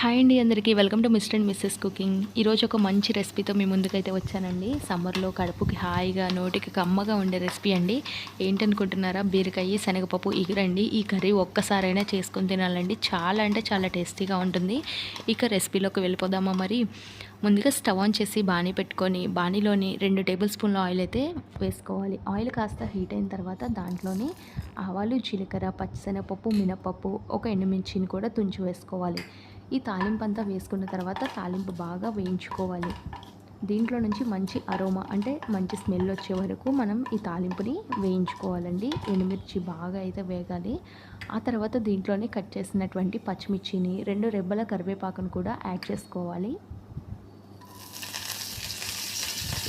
Hi అండి అందరికీ. Welcome to Mr and Mrs cooking ఈరోజు ఒక మంచి రెసిపీతో మీ ముందుకైతే వచ్చానండి. సమ్మర్లో కడుపుకి హాయిగా నోటికి కమ్మగా ఉండే రెసిపీ అండి. ఏంటనుకుంటున్నారా? బీరకాయ శనగపప్పు ఇగురండి. ఈ కర్రీ ఒక్కసారైనా చేసుకొని తినాలండి. చాలా అంటే చాలా టేస్టీగా ఉంటుంది. ఇక రెసిపీలోకి వెళ్ళిపోదామా మరి? ముందుగా స్టవ్ ఆన్ చేసి బాణీ పెట్టుకొని బాణీలోని రెండు టేబుల్ స్పూన్ల ఆయిల్ అయితే వేసుకోవాలి. ఆయిల్ కాస్త హీట్ అయిన తర్వాత దాంట్లోని ఆవాలు జీలకర్ర పచ్చిశనగపప్పు మినపప్పు ఒక ఎండుమిర్చిని కూడా తుంచి వేసుకోవాలి. ఈ తాలింపు అంతా వేసుకున్న తర్వాత తాలింపు బాగా వేయించుకోవాలి. దీంట్లో నుంచి మంచి అరోమా అంటే మంచి స్మెల్ వచ్చే వరకు మనం ఈ తాలింపుని వేయించుకోవాలండి. ఎండుమిర్చి బాగా అయితే వేగాలి. ఆ తర్వాత దీంట్లోనే కట్ చేసినటువంటి పచ్చిమిర్చిని రెండు రెబ్బల కరివేపాకును కూడా యాడ్ చేసుకోవాలి.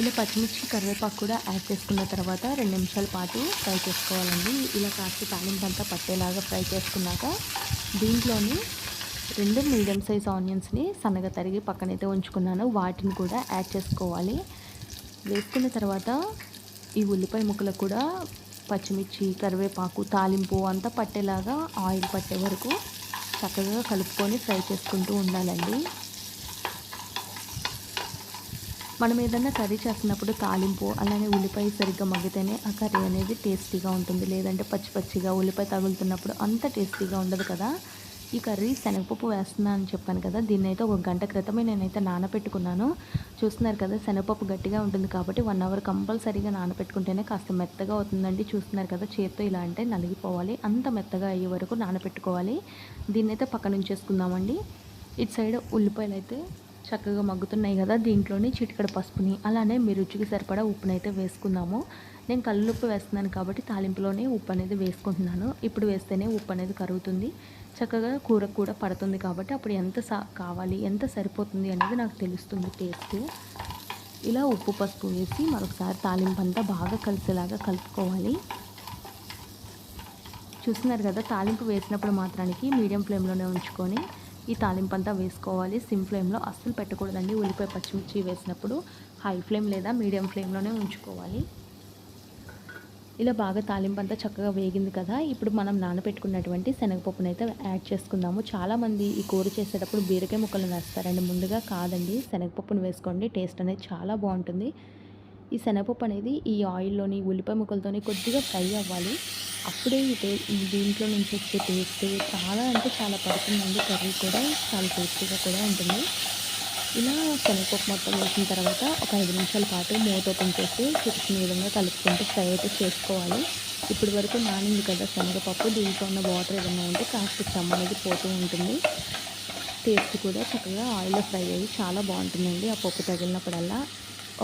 ఇలా పచ్చిమిర్చి కరివేపాకు కూడా యాడ్ చేసుకున్న తర్వాత రెండు నిమిషాల పాటు ఫ్రై చేసుకోవాలండి. ఇలా కాస్త తాలింపు అంతా పట్టేలాగా ఫ్రై చేసుకున్నాక దీంట్లోని రెండు మీడియం సైజ్ ఆనియన్స్ని సన్నగా తరిగి పక్కనైతే ఉంచుకున్నాను. వాటిని కూడా యాడ్ చేసుకోవాలి. వేసుకున్న తర్వాత ఈ ఉల్లిపాయ ముక్కలకు కూడా పచ్చిమిర్చి కరివేపాకు తాలింపు అంతా పట్టేలాగా ఆయిల్ పట్టే వరకు చక్కగా కలుపుకొని ఫ్రై చేసుకుంటూ ఉండాలండి. మనం ఏదైనా కర్రీ చేస్తున్నప్పుడు తాలింపు అలానే ఉల్లిపాయ సరిగ్గా మగ్గితేనే ఆ కర్రీ అనేది టేస్టీగా ఉంటుంది. లేదంటే పచ్చి పచ్చిగా ఉల్లిపాయ తగులుతున్నప్పుడు అంత టేస్టీగా ఉండదు కదా. ఈ కర్రీ శనగపప్పు వేస్తున్నా అని చెప్పాను కదా దీన్ని అయితే ఒక గంట క్రితమే నేనైతే నానబెట్టుకున్నాను. చూస్తున్నారు కదా శనగపప్పు గట్టిగా ఉంటుంది కాబట్టి వన్ అవర్ కంపల్సరీగా నానబెట్టుకుంటేనే కాస్త మెత్తగా అవుతుందండి. చూస్తున్నారు కదా చేత్తో ఇలా అంటే నలిగిపోవాలి. అంత మెత్తగా అయ్యే వరకు నానబెట్టుకోవాలి. దీన్ని అయితే పక్కన ఉంచేసుకుందామండి. ఇటు సైడ్ ఉల్లిపాయలు అయితే చక్కగా మగ్గుతున్నాయి కదా దీంట్లోని చిటికడ పసుపుని అలానే మీ రుచికి సరిపడా ఉప్పునైతే వేసుకుందాము. నేను కళ్ళు ఉప్పు వేస్తున్నాను కాబట్టి తాలింపులోనే ఉప్పు అనేది వేసుకుంటున్నాను. ఇప్పుడు వేస్తేనే ఉప్పు అనేది కరుగుతుంది. చక్కగా కూర కూడా పడుతుంది కాబట్టి అప్పుడు ఎంత సా కావాలి ఎంత సరిపోతుంది అనేది నాకు తెలుస్తుంది టేస్ట్. ఇలా ఉప్పు పసుపు వేసి మరొకసారి తాలింపు అంతా బాగా కలిసేలాగా కలుపుకోవాలి. చూస్తున్నారు కదా తాలింపు వేసినప్పుడు మాత్రానికి మీడియం ఫ్లేమ్లోనే ఉంచుకొని ఈ తాలింపు అంతా వేసుకోవాలి. సిమ్ ఫ్లేమ్లో అస్సలు పెట్టకూడదండి. ఉల్లిపాయ పచ్చిమిర్చి వేసినప్పుడు హై ఫ్లేమ్ లేదా మీడియం ఫ్లేమ్లోనే ఉంచుకోవాలి. ఇలా బాగా తాలింపు అంతా చక్కగా వేగింది కదా. ఇప్పుడు మనం నానబెట్టుకున్నటువంటి శనగపప్పును అయితే యాడ్ చేసుకుందాము. చాలామంది ఈ కూర చేసేటప్పుడు బీరకాయ ముక్కలు వేస్తారండి ముందుగా కాదండి శనగపప్పును వేసుకోండి. టేస్ట్ అనేది చాలా బాగుంటుంది. ఈ శనగపప్పు అనేది ఈ ఆయిల్లోని ఉల్లిపాయ ముక్కలతోని కొద్దిగా ఫ్రై అవ్వాలి. అప్పుడే ఈ దీంట్లో నుంచి వచ్చే టేస్ట్ చాలా అంటే చాలా పడుతుందండి. కర్రీ కూడా చాలా టేస్టీగా కూడా ఉంటుంది. ఇలా శనగపప్పు మొత్తం వేసిన తర్వాత ఒక ఐదు నిమిషాల పాటు మూత ఓపెన్ చేసి చిటికిన విధంగా కలుపుకుంటూ ఫ్రై అయితే చేసుకోవాలి. ఇప్పటి వరకు నానింది కదా శనగపప్పు. దీంట్లో ఉన్న వాటర్ ఏదైనా ఉంటే కాస్త చెమ్మ అనేది పోతూ ఉంటుంది. టేస్ట్ కూడా చక్కగా ఆయిల్లో ఫ్రై అయ్యి చాలా బాగుంటుందండి ఆ పప్పు తగిలినప్పుడల్లా.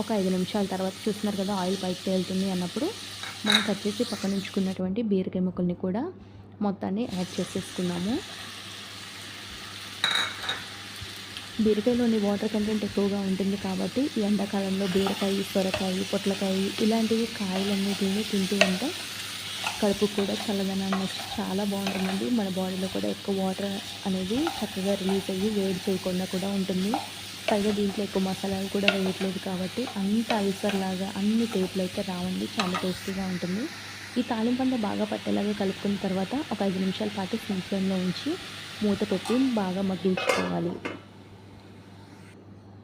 ఒక ఐదు నిమిషాల తర్వాత చూస్తున్నారు కదా ఆయిల్ పైకి తేలుతుంది అన్నప్పుడు మనం కట్ చేసి పక్కన ఉంచుకున్నటువంటి బీరకాయ ముక్కల్ని కూడా మొత్తాన్ని యాడ్ చేసేసుకున్నాము. బీరకాయలోని వాటర్ కంటెంట్ ఎక్కువగా ఉంటుంది కాబట్టి ఈ ఎండాకాలంలో బీరకాయ సొరకాయ పొట్లకాయ ఇలాంటివి కాయలన్నిటిని తింటూ ఉంటే కడుపు కూడా చల్లదనాన్ని చాలా బాగుంటుందండి. మన బాడీలో కూడా ఎక్కువ వాటర్ అనేది చక్కగా రిలీజ్ అయ్యి వేడి చేయకుండా కూడా ఉంటుంది. పైగా దీంట్లో ఎక్కువ మసాలాలు కూడా వేయట్లేదు కాబట్టి అంత అల్సర్లాగా అన్ని టేపులు అయితే రావండి. చాలా టేస్టీగా ఉంటుంది. ఈ తాలింపంతా బాగా పట్టేలాగా కలుపుకున్న తర్వాత ఒక ఐదు నిమిషాల పాటు సిమ్ ఫ్లేమ్లో ఉంచి మూత పెట్టి బాగా మగ్గించుకోవాలి.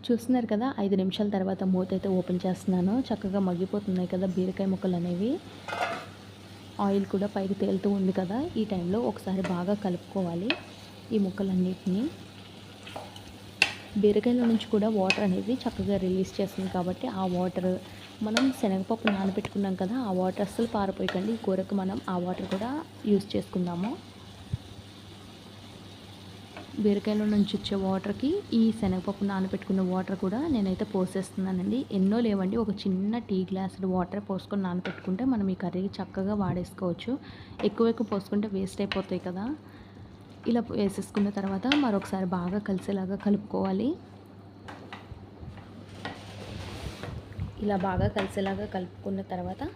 చూస్తున్నారు కదా ఐదు నిమిషాల తర్వాత మూత అయితే ఓపెన్ చేస్తున్నాను. చక్కగా మగ్గిపోతున్నాయి కదా బీరకాయ ముక్కలు అనేవి. ఆయిల్ కూడా పైకి తేలుతూ ఉంది కదా ఈ టైంలో ఒకసారి బాగా కలుపుకోవాలి ఈ ముక్కలన్నిటిని. బీరకాయల నుంచి కూడా వాటర్ అనేది చక్కగా రిలీజ్ చేస్తుంది కాబట్టి ఆ వాటర్ మనం శనగపప్పు నానబెట్టుకున్నాం కదా ఆ వాటర్ అస్సలు పారిపోయకండి. ఈ కూరకు మనం ఆ వాటర్ కూడా యూస్ చేసుకుందాము. బీరకాయలో నుంచి వచ్చే వాటర్కి ఈ శనగపప్పు నానబెట్టుకున్న వాటర్ కూడా నేనైతే పోసేస్తున్నానండి. ఎన్నో లేవండి. ఒక చిన్న టీ గ్లాసులు వాటర్ పోసుకొని నానబెట్టుకుంటే మనం ఈ కర్రీకి చక్కగా వాడేసుకోవచ్చు. ఎక్కువ ఎక్కువ పోసుకుంటే వేస్ట్ అయిపోతాయి కదా. ఇలా వేసేసుకున్న తర్వాత మరొకసారి బాగా కలిసేలాగా కలుపుకోవాలి. ఇలా బాగా కలిసేలాగా కలుపుకున్న తర్వాత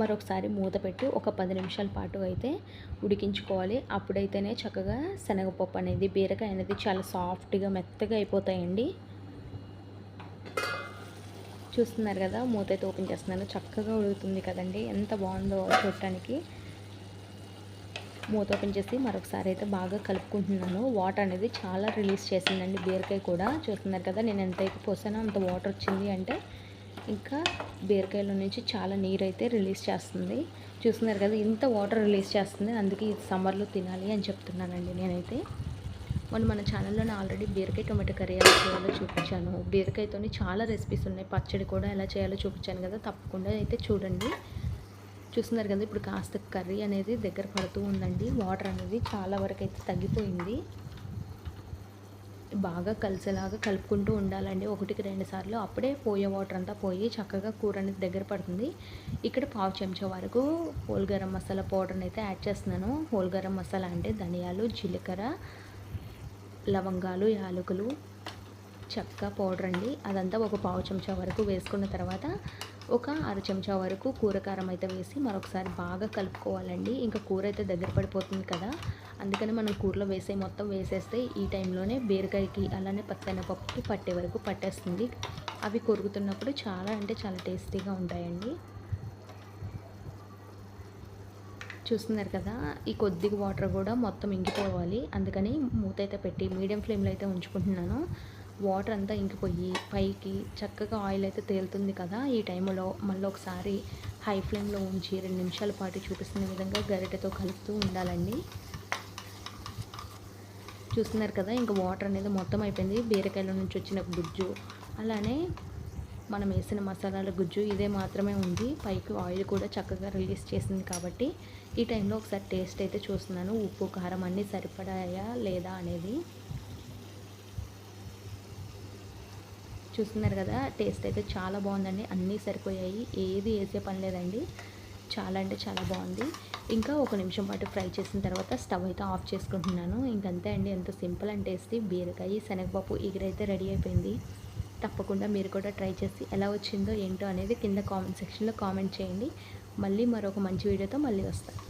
మరొకసారి మూత పెట్టి ఒక పది నిమిషాల పాటు అయితే ఉడికించుకోవాలి. అప్పుడైతేనే చక్కగా శనగపప్పు అనేది బీరకాయ అనేది చాలా సాఫ్ట్గా మెత్తగా అయిపోతాయండి. చూస్తున్నారు కదా మూత అయితే ఓపెన్ చేస్తున్నాను. చక్కగా ఉడుకుతుంది కదండి. ఎంత బాగుందో చూడటానికి. మూత ఓపెన్ చేసి మరొకసారి అయితే బాగా కలుపుకుంటున్నాను. వాటర్ అనేది చాలా రిలీజ్ చేసిందండి బీరకాయ కూడా. చూస్తున్నారు కదా నేను ఎంతైతే పోసానో అంత వాటర్ వచ్చింది అంటే ఇంకా బీరకాయలో నుంచి చాలా నీరు అయితే రిలీజ్ చేస్తుంది. చూస్తున్నారు కదా ఇంత వాటర్ రిలీజ్ చేస్తుంది. అందుకే ఇది సమ్మర్లో తినాలి అని చెప్తున్నానండి నేనైతే. మొన్న మన ఛానల్లోనే ఆల్రెడీ బీరకాయ టొమాటో కర్రీ ఎలా చేయాలో చూపించాను. బీరకాయతోని చాలా రెసిపీస్ ఉన్నాయి. పచ్చడి కూడా ఎలా చేయాలో చూపించాను కదా తప్పకుండా అయితే చూడండి. చూస్తున్నారు కదా ఇప్పుడు కాస్త కర్రీ అనేది దగ్గర పడుతూ ఉందండి. వాటర్ అనేది చాలా వరకు అయితే తగ్గిపోయింది. బాగా కలిసేలాగా కలుపుకుంటూ ఉండాలండి. ఒకటికి రెండు సార్లు అప్పుడే పోయే వాటర్ అంతా పోయి చక్కగా కూర అనేది దగ్గర పడుతుంది. ఇక్కడ పావు చెంచా వరకు హోల్ గరం మసాలా పౌడర్ని అయితే యాడ్ చేస్తున్నాను. హోల్ గరం మసాలా అంటే ధనియాలు జీలకర్ర లవంగాలు యాలకులు చెక్క పౌడర్ అండి. అదంతా ఒక పావు చెంచా వరకు వేసుకున్న తర్వాత ఒక అర చెంచా వరకు కూర కారం అయితే వేసి మరొకసారి బాగా కలుపుకోవాలండి. ఇంకా కూర అయితే దగ్గర పడిపోతుంది కదా. అందుకని మనం కూరలో వేసే మొత్తం వేసేస్తే ఈ టైంలోనే బీరకాయకి అలానే పప్పుకి పట్టే వరకు పట్టేస్తుంది. అవి కొరుకుతున్నప్పుడు చాలా అంటే చాలా టేస్టీగా ఉంటాయండి. చూస్తున్నారు కదా ఈ కొద్దిగా వాటర్ కూడా మొత్తం ఇంగిపోవాలి అందుకని మూత అయితే పెట్టి మీడియం ఫ్లేమ్లో అయితే ఉంచుకుంటున్నాను. వాటర్ అంతా ఇంకిపోయి పైకి చక్కగా ఆయిల్ అయితే తేలుతుంది కదా ఈ టైంలో మళ్ళీ ఒకసారి హై ఫ్లేమ్లో ఉంచి రెండు నిమిషాల పాటు చూపిస్తున్న విధంగా గరిటెతో కలుపుతూ ఉండాలండి. చూస్తున్నారు కదా ఇంకా వాటర్ అనేది మొత్తం అయిపోయింది. బీరకాయల నుంచి వచ్చిన గుజ్జు అలానే మనం వేసిన మసాలాల గుజ్జు ఇదే మాత్రమే ఉంది. పైకి ఆయిల్ కూడా చక్కగా రిలీజ్ చేసింది కాబట్టి ఈ టైంలో ఒకసారి టేస్ట్ అయితే చూస్తున్నాను. ఉప్పు కారం అన్నీ సరిపడాయా లేదా అనేది చూస్తున్నారు కదా టేస్ట్ అయితే చాలా బాగుందండి. అన్నీ సరిపోయాయి. ఏది వేసే పని లేదండి. చాలా అంటే చాలా బాగుంది. ఇంకా ఒక నిమిషం పాటు ఫ్రై చేసిన తర్వాత స్టవ్ అయితే ఆఫ్ చేసుకుంటున్నాను. ఇంకంతే అండి. ఎంత సింపుల్ అండ్ టేస్టీ బీరకాయ శనగపప్పు ఎగురైతే రెడీ అయిపోయింది. తప్పకుండా మీరు కూడా ట్రై చేసి ఎలా వచ్చిందో ఏంటో అనేది కింద కామెంట్ సెక్షన్లో కామెంట్ చేయండి. మళ్ళీ మరొక మంచి వీడియోతో మళ్ళీ వస్తాను.